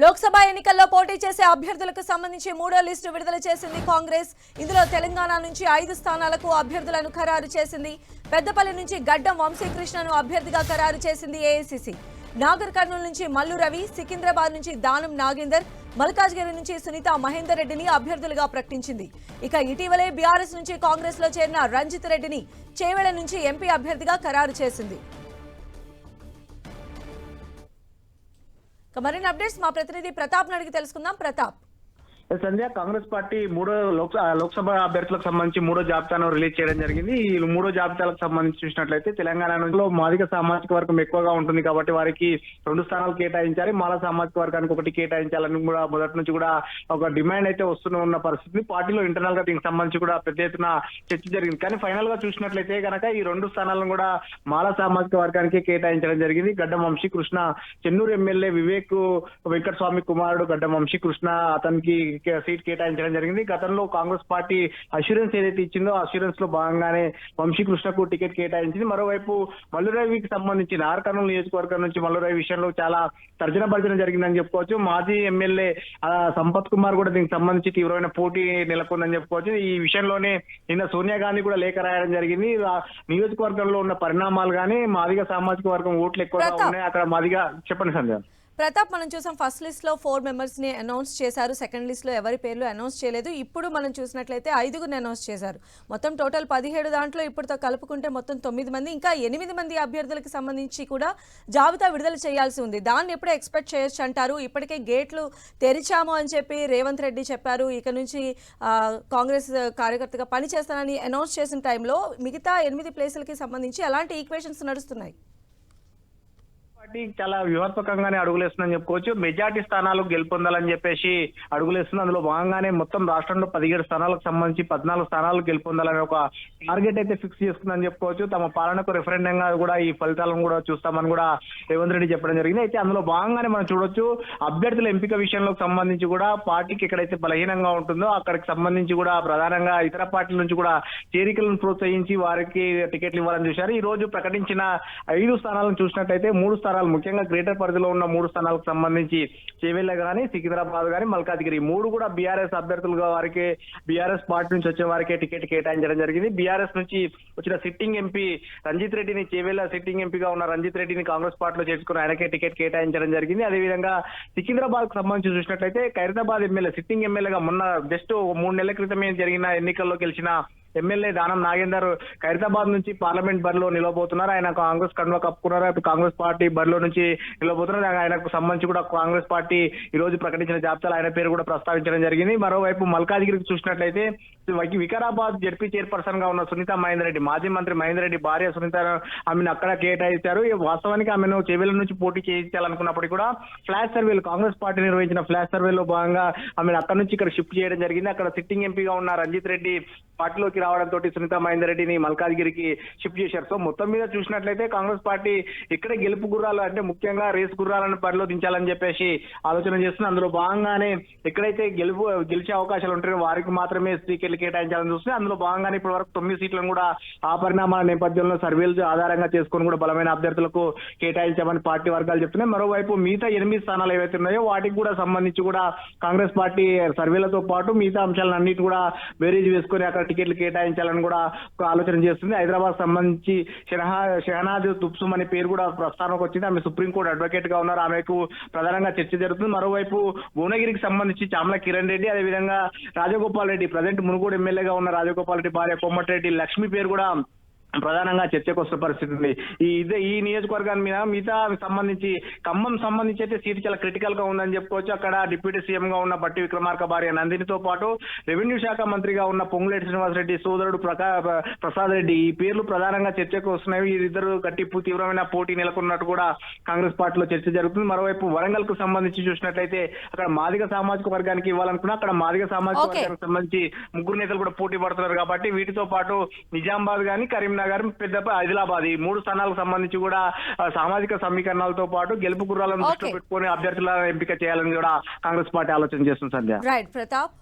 లోక్సభ ఎన్నికల్లో పోటీ చేసే అభ్యర్థులకు సంబంధించి మూడో లిస్టు విడుదల చేసింది కాంగ్రెస్. ఇందులో తెలంగాణ నుంచి ఐదు స్థానాలకు అభ్యర్థులను ఖరారు చేసింది. పెద్దపల్లి నుంచి గడ్డం వంశీకృష్ణను అభ్యర్థిగా ఖరారు చేసింది ఏఐసిసి నాగర్ కర్నూలు నుంచి మల్లు రవి సికింద్రాబాద్ నుంచి దానం నాగేందర్ మల్కాజ్గిరి నుంచి సునీత మహేందర్ రెడ్డిని అభ్యర్థులుగా ప్రకటించింది. ఇక ఇటీవలే బీఆర్ఎస్ నుంచి కాంగ్రెస్లో చేరిన రంజిత్ రెడ్డిని చేవెళ్ళ నుంచి ఎంపీ అభ్యర్థిగా ఖరారు చేసింది. మరిన్ని అప్డేట్స్ మా ప్రతినిధి ప్రతాప్ అడిగి తెలుసుకుందాం. ప్రతాప్. సంధ్య కాంగ్రెస్ పార్టీ మూడో లోక్ లోక్సభ అభ్యర్థులకు సంబంధించి మూడో జాబితాను రిలీజ్ చేయడం జరిగింది. ఈ మూడో జాబితాలకు సంబంధించి చూసినట్లయితే తెలంగాణలో మాదిక సామాజిక వర్గం ఎక్కువగా ఉంటుంది కాబట్టి వారికి రెండు స్థానాలు కేటాయించాలి. మాల సామాజిక వర్గానికి ఒకటి కేటాయించాలని కూడా మొదటి నుంచి కూడా ఒక డిమాండ్ అయితే వస్తున్న ఉన్న పరిస్థితి. పార్టీలో ఇంటర్నల్గా దీనికి సంబంధించి కూడా పెద్ద ఎత్తున చర్చ జరిగింది. కానీ ఫైనల్గా చూసినట్లయితే కనుక ఈ రెండు స్థానాలను కూడా మాల సామాజిక వర్గానికి కేటాయించడం జరిగింది. గడ్డం వంశీ కృష్ణ చెన్నూరు ఎమ్మెల్యే వివేక్ వెంకట స్వామి కుమారుడు గడ్డం వంశీ కృష్ణ అతనికి సీట్ కేటాయించడం జరిగింది. గతంలో కాంగ్రెస్ పార్టీ అష్యూరెన్స్ ఏదైతే ఇచ్చిందో అష్యూరెన్స్లో భాగంగానే వంశీ కృష్ణకు టికెట్ కేటాయించింది. మరోవైపు మల్లురవికి సంబంధించి నార్కర్నూలు నియోజకవర్గం నుంచి మల్లురవి విషయంలో చాలా తర్జన భర్జన జరిగిందని చెప్పుకోవచ్చు. మాజీ ఎమ్మెల్యే సంపత్ కుమార్ కూడా దీనికి సంబంధించి తీవ్రమైన పోటీ నెలకొందని చెప్పుకోవచ్చు. ఈ విషయంలోనే నిన్న సోనియా గాంధీ కూడా లేఖ రాయడం జరిగింది. నియోజకవర్గంలో ఉన్న పరిణామాలు కానీ మాదిగ సామాజిక వర్గం ఓట్లు ఎక్కువగా. ఉన్నాయి. అక్కడ మాదిగా చెప్పండి సంధ్య. ప్రతాప్ మనం చూసాం ఫస్ట్ లిస్ట్లో ఫోర్ మెంబర్స్ని అనౌన్స్ చేశారు. సెకండ్ లిస్ట్లో ఎవరి పేర్లు అనౌన్స్ చేయలేదు. ఇప్పుడు మనం చూసినట్లయితే ఐదుగురిని అనౌన్స్ చేశారు. మొత్తం టోటల్ పదిహేడు దాంట్లో ఇప్పుడుతో కలుపుకుంటే మొత్తం తొమ్మిది మంది ఇంకా ఎనిమిది మంది అభ్యర్థులకు సంబంధించి కూడా జాబితా విడుదల చేయాల్సి ఉంది. దాన్ని ఎప్పుడు ఎక్స్పెక్ట్ చేయొచ్చు అంటారు. ఇప్పటికే గేట్లు తెరిచాము అని చెప్పి రేవంత్ రెడ్డి చెప్పారు. ఇక నుంచి కాంగ్రెస్ కార్యకర్తగా పనిచేస్తానని అనౌన్స్ చేసిన టైంలో మిగతా ఎనిమిది ప్లేసులకి సంబంధించి ఎలాంటి ఈక్వేషన్స్ నడుస్తున్నాయి? పార్టీ చాలా వ్యూహాత్మకంగానే అడుగులేస్తుందని చెప్పుకోవచ్చు. మెజార్టీ స్థానాలు గెలుపొందాలని చెప్పేసి అడుగులేస్తుంది. అందులో భాగంగానే మొత్తం రాష్ట్రంలో పదిహేడు స్థానాలకు సంబంధించి పద్నాలుగు స్థానాలు గెలుపొందాలని ఒక టార్గెట్ అయితే ఫిక్స్ చేసుకుందని చెప్పుకోవచ్చు. తమ పాలనకు రిఫరెండంగా కూడా ఈ ఫలితాలను కూడా చూస్తామని కూడా రేవంత్ రెడ్డి చెప్పడం జరిగింది. అయితే అందులో భాగంగానే మనం చూడొచ్చు అభ్యర్థుల ఎంపిక విషయంలో సంబంధించి కూడా పార్టీకి ఎక్కడైతే బలహీనంగా ఉంటుందో అక్కడికి సంబంధించి కూడా ప్రధానంగా ఇతర పార్టీల నుంచి కూడా చేరికలను ప్రోత్సహించి వారికి టికెట్లు ఇవ్వాలని చూశారు. ఈ రోజు ప్రకటించిన ఐదు స్థానాలను చూసినట్టయితే మూడు స్థానాలు ముఖ్యంగా గ్రేటర్ పరిధిలో ఉన్న మూడు స్థానాలకు సంబంధించి చేవెళ్ళ గానీ సికింద్రాబాద్ గానీ మల్కాజ్గిరి. మూడు కూడా బీఆర్ఎస్ అభ్యర్థులుగా వారికి బీఆర్ఎస్ పార్టీ నుంచి వచ్చే వారికే టికెట్ కేటాయించడం జరిగింది. బీఆర్ఎస్ నుంచి వచ్చిన సిట్టింగ్ ఎంపీ రంజిత్ రెడ్డిని చేవెళ్ళ సిట్టింగ్ ఎంపీగా ఉన్న రంజిత్ రెడ్డిని కాంగ్రెస్ పార్టీలో చేర్చుకుని ఆయనకే టికెట్ కేటాయించడం జరిగింది. అదేవిధంగా సికింద్రాబాద్కు సంబంధించి చూసినట్లయితే ఖైరతాబాద్ ఎమ్మెల్యే సిట్టింగ్ ఎమ్మెల్యేగా మొన్న జస్ట్ మూడు నెలల క్రితమే జరిగిన ఎన్నికల్లో గెలిచిన ఎమ్మెల్యే దానం నాగేందర్ ఖైరతాబాద్ నుంచి పార్లమెంట్ బరిలో నిలవబోతున్నారు. ఆయన కాంగ్రెస్ కండువ కప్పుకున్నారు. అటు కాంగ్రెస్ పార్టీ బరిలో నుంచి నిలవబోతున్నారు. ఆయనకు సంబంధించి కూడా కాంగ్రెస్ పార్టీ ఈ రోజు ప్రకటించిన జాబితాలో ఆయన పేరు కూడా ప్రస్తావించడం జరిగింది. మరోవైపు మల్కాజ్గిరికి చూసినట్లయితే వికారాబాద్ జడ్పీ చైర్పర్సన్గా ఉన్న సునీత మహేందర్ రెడ్డి మాజీ మంత్రి మహేందర్ రెడ్డి భార్య సునీత ఆమెను అక్కడ కేటాయించారు. వాస్తవానికి ఆమెను చెవిల నుంచి పోటీ చేయించాలనుకున్నప్పటికీ కూడా ఫ్లాష్ సర్వేలు కాంగ్రెస్ పార్టీ నిర్వహించిన ఫ్లాష్ సర్వేలో భాగంగా ఆమెను అక్కడ నుంచి ఇక్కడ షిఫ్ట్ చేయడం జరిగింది. అక్కడ సిట్టింగ్ ఎంపీగా ఉన్న రంజిత్ రెడ్డి పార్టీలోకి రావడంతో సునీత మహేందర్ రెడ్డిని మల్కాజ్గిరికి షిఫ్ట్ చేశారు. సో మొత్తం మీద చూసినట్లయితే కాంగ్రెస్ పార్టీ ఇక్కడే గెలుపు గుర్రాలు అంటే ముఖ్యంగా రేస్ గుర్రాలను బరిలో దించాలని చెప్పేసి ఆలోచన చేస్తుంది. అందులో భాగంగానే ఎక్కడైతే గెలుపు గెలిచే అవకాశాలు ఉంటాయో వారికి మాత్రమే సీట్లు కేటాయించాలని చూస్తే అందులో భాగంగానే ఇప్పటి వరకు తొమ్మిది సీట్లను కూడా ఆ పరిణామాల నేపథ్యంలో సర్వేలు ఆధారంగా చేసుకొని కూడా బలమైన అభ్యర్థులకు కేటాయించామని పార్టీ వర్గాలు చెప్తున్నాయి. మరోవైపు మిగతా ఎనిమిది స్థానాలు ఏవైతే ఉన్నాయో వాటికి కూడా సంబంధించి కూడా కాంగ్రెస్ పార్టీ సర్వేలతో పాటు మిగతా అంశాలన్నిటి కూడా బేరీజ్ వేసుకొని అక్కడ టికెట్లు కేటాయించాలని కూడా ఒక ఆలోచన చేస్తుంది. హైదరాబాద్ సంబంధించి షెహా షెహనాజ్ తుప్సుమ్ అనే పేరు కూడా ప్రస్తావనకు వచ్చింది. ఆమె సుప్రీంకోర్టు అడ్వకేట్గా ఉన్నారు. ఆమెకు ప్రధానంగా చర్చ జరుగుతుంది. మరోవైపు భువనగిరికి సంబంధించి చామల కిరణ్ రెడ్డి అదేవిధంగా రాజగోపాల్ రెడ్డి ప్రజెంట్ మునుగోడు ఎమ్మెల్యేగా ఉన్న రాజగోపాల్ రెడ్డి భార్య కోమటిరెడ్డి లక్ష్మి పేరు కూడా ప్రధానంగా చర్చకు వస్తున్న పరిస్థితి ఉంది. ఈ ఇదే ఈ నియోజకవర్గాన్ని మీద మిగతా సంబంధించి ఖమ్మం సంబంధించి అయితే సీట్ చాలా క్రిటికల్గా ఉందని చెప్పుకోవచ్చు. అక్కడ డిప్యూటీ సీఎం గా ఉన్న బట్టి విక్రమార్క భార్య నందినితో పాటు రెవెన్యూ శాఖ మంత్రిగా ఉన్న పొంగులేటి శ్రీనివాసరెడ్డి సోదరుడు ప్రకా ప్రసాద్ రెడ్డి ఈ పేర్లు ప్రధానంగా చర్చకు వస్తున్నాయి వీరిద్దరు గట్టి తీవ్రమైన పోటీ నెలకొన్నట్టు కూడా కాంగ్రెస్ పార్టీలో చర్చ జరుగుతుంది. మరోవైపు వరంగల్కు సంబంధించి చూసినట్లయితే అక్కడ మాదిగ సామాజిక వర్గానికి ఇవ్వాలనుకున్నా అక్కడ మాదిగ సామాజిక. వర్గానికి సంబంధించి ముగ్గురు నేతలు కూడా పోటీ పడుతున్నారు కాబట్టి వీటితో పాటు నిజామాబాద్ గాని కరీంనగర్ పెద్ద ఆదిలాబాద్. ఈ మూడు స్థానాలకు సంబంధించి కూడా సామాజిక సమీకరణాలతో పాటు గెలుపు గుర్రాలను దృష్టిలో. పెట్టుకుని అభ్యర్థుల ఎంపిక చేయాలని కూడా కాంగ్రెస్ పార్టీ ఆలోచన చేస్తుంది సంధ్య. రైట్ ప్రతాప్